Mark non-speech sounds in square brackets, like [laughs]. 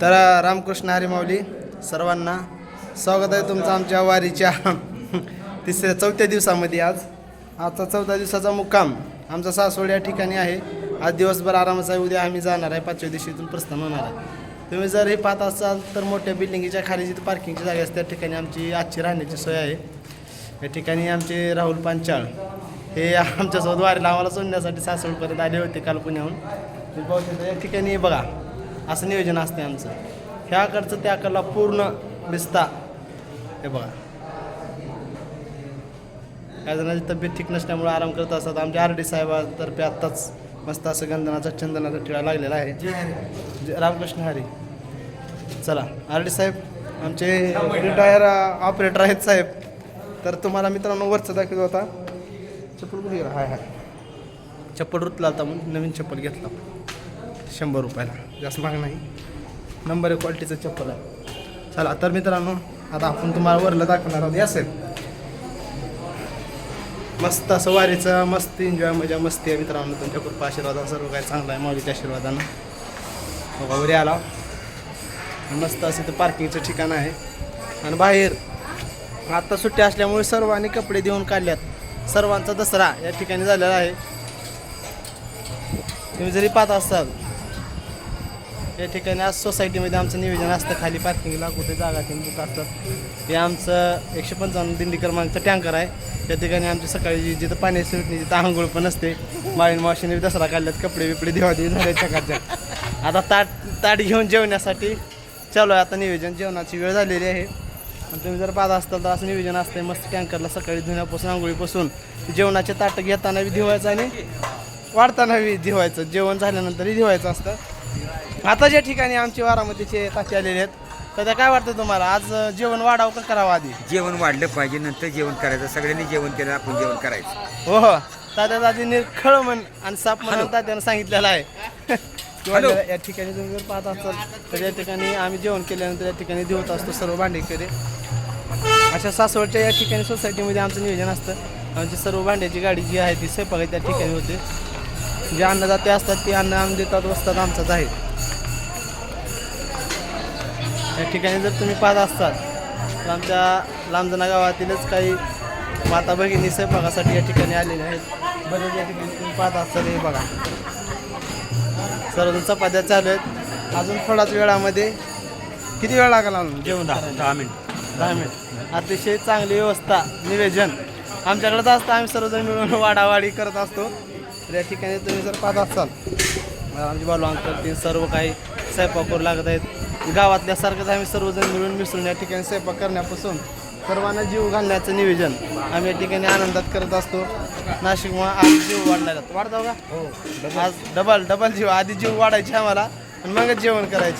तर रामकृष्ण हरिमावली सर्वांना स्वागत आहे तुमचं आमच्या वारीच्या [laughs] तिसऱ्या चौथ्या दिवसामध्ये आज. आजचा चौथ्या दिवसाचा मुक्काम आमचा सासवड या ठिकाणी आहे. आज दिवसभर आरामाचा आहे. उद्या आम्ही जाणार आहे. पाचव्या दिवशी इथून प्रस्थान होणार आहे. तुम्ही जर हे पाहत असाल तर मोठ्या बिल्डिंगच्या खाली जिथे पार्किंगची जागा असते. त्या ठिकाणी आमची आजची राहण्याची सोय आहे. या ठिकाणी आमचे राहुल पांचाळ हे आमच्यासोबत वारीला आम्हाला सोडण्यासाठी सासवडपर्यंत आले होते काल पुण्याहून. या ठिकाणी बघा. असं नियोजन असते आमचं. ह्याकडचं त्याकडला पूर्ण बिस्ता हे बघा. काही जणांची तब्येत ठीक नसल्यामुळे आराम करत असतात. आमच्या आर डी साहेबातर्फे आत्ताच मस्त असं गंधनाचा चंदनाचा टिळा लागलेला आहे. रामकृष्ण हरी. चला आर डी साहेब आमचे रिटायर ऑपरेटर आहेत साहेब. तर तुम्हाला मित्रांनो वरचं दाखवत होता. चप्पल कुठे गेला? हाय हाय. चप्पल रुतला होता म्हणून नवीन चप्पल घेतला. शंभर रुपयाला. जास्त महाग नाही. नंबर एक क्वालिटीचं चप्पल आहे. चला तर मित्रांनो आता आपण तुम्हाला वरलं दाखवणार आहोत. असेल. मस्त असं वारीचं मस्त एन्जॉय मजा मस्ती आहे मित्रांनो. तुमच्या कृपा आशीर्वादा सर्व काही चांगलं आहे माऊलीच्या आशीर्वादानं. वगैरे आला. मस्त असं ते पार्किंगचं ठिकाण आहे. आणि बाहेर आत्ता सुट्टी असल्यामुळे सर्वांनी कपडे देऊन काढल्यात. सर्वांचा दसरा या ठिकाणी झालेला आहे. तुम्ही जरी पाहत असाल या ठिकाणी आज सोसायटीमध्ये आमचं नियोजन असतं खाली पार्किंगला कुठे जागा तीन बुक असतात. हे आमचं एकशे पंचावन्न दिंडी क्रमांकचं टँकर आहे. त्या ठिकाणी आमची सकाळी जिथं पाणी सुटणे तिथं आंघोळ पण असते. माळीन मावशीने बी दसरा काढल्यात कपडे बिपडे देवादेवी झाले चकाच्या आता ताट ताट घेऊन जेवण्यासाठी चालू आहे आता नियोजन जेवणाची वेळ झालेली आहे. आणि तुम्ही जर पाहत असताल तर असं नियोजन असतं मस्त टँकरला सकाळी धुण्यापासून आंघोळीपासून जेवणाचे ताटं घेताना बी धुवायचं आणि वाढताना बी धुवायचं. जेवण झाल्यानंतरही धुवायचं असतं. आता ज्या ठिकाणी आमचे बारामतीचे ताते आलेले आहेत तर त्या काय वाटतं तुम्हाला? आज जेवण वाढावं का करावं आधी? जेवण वाढलं पाहिजे नंतर जेवण करायचं. सगळ्यांनी जेवण केलं आपण जेवण करायचं. हो हो. तात्या दादी निर्खळ म्हण आणि साप म्हणून तात्यानं सांगितलेलं आहे. किंवा. या ठिकाणी तुम्ही जर पाहत असाल तर या ठिकाणी आम्ही जेवण केल्यानंतर या ठिकाणी देवत असतो सर्व भांडेकडे अशा सासवडच्या या ठिकाणी सोसायटीमध्ये आमचं नियोजन असतं. आमची सर्व भांड्याची गाडी जी आहे ती स्वयंपाक त्या ठिकाणी होते. जे अन्नदाते असतात ते अन्न आम देतात वसतात आमचाच आहे. या ठिकाणी जर तुम्ही पाहत असतात तर आमच्या लांबजना गावातीलच काही माता भगिनी स्वयंपाकासाठी या ठिकाणी आलेल्या आहेत. बरेच या ठिकाणी तुम्ही पाहत असाल हे बघा. सर्वजण चपात्या चालू आहेत. अजून थोडाच वेळामध्ये किती वेळ लागला जेवण दहा दहा मिनिट. दहा मिनिट. अतिशय चांगली व्यवस्था निवेदन आमच्याकडे तर असतं आम्ही सर्वजण मिळून [laughs] वाडावाडी करत असतो. तर या ठिकाणी तुम्ही जर पाहत असाल आमचे बालू अंकल ते सर्व काही स्वयंपाक करू लागत आहेत. गावातल्यासारखंच आम्ही सर्वजण मिळून मिसळून या ठिकाणी स्वयंपाक करण्यापासून सर्वांना जीव घालण्याचं नियोजन आम्ही या ठिकाणी आनंदात करत असतो. नाशिकमुळे आज जीव वाढलेला वाढतो का हो आज डबल डबल जीव. आधी जीव वाढायचे आम्हाला आणि मगच जेवण करायचे.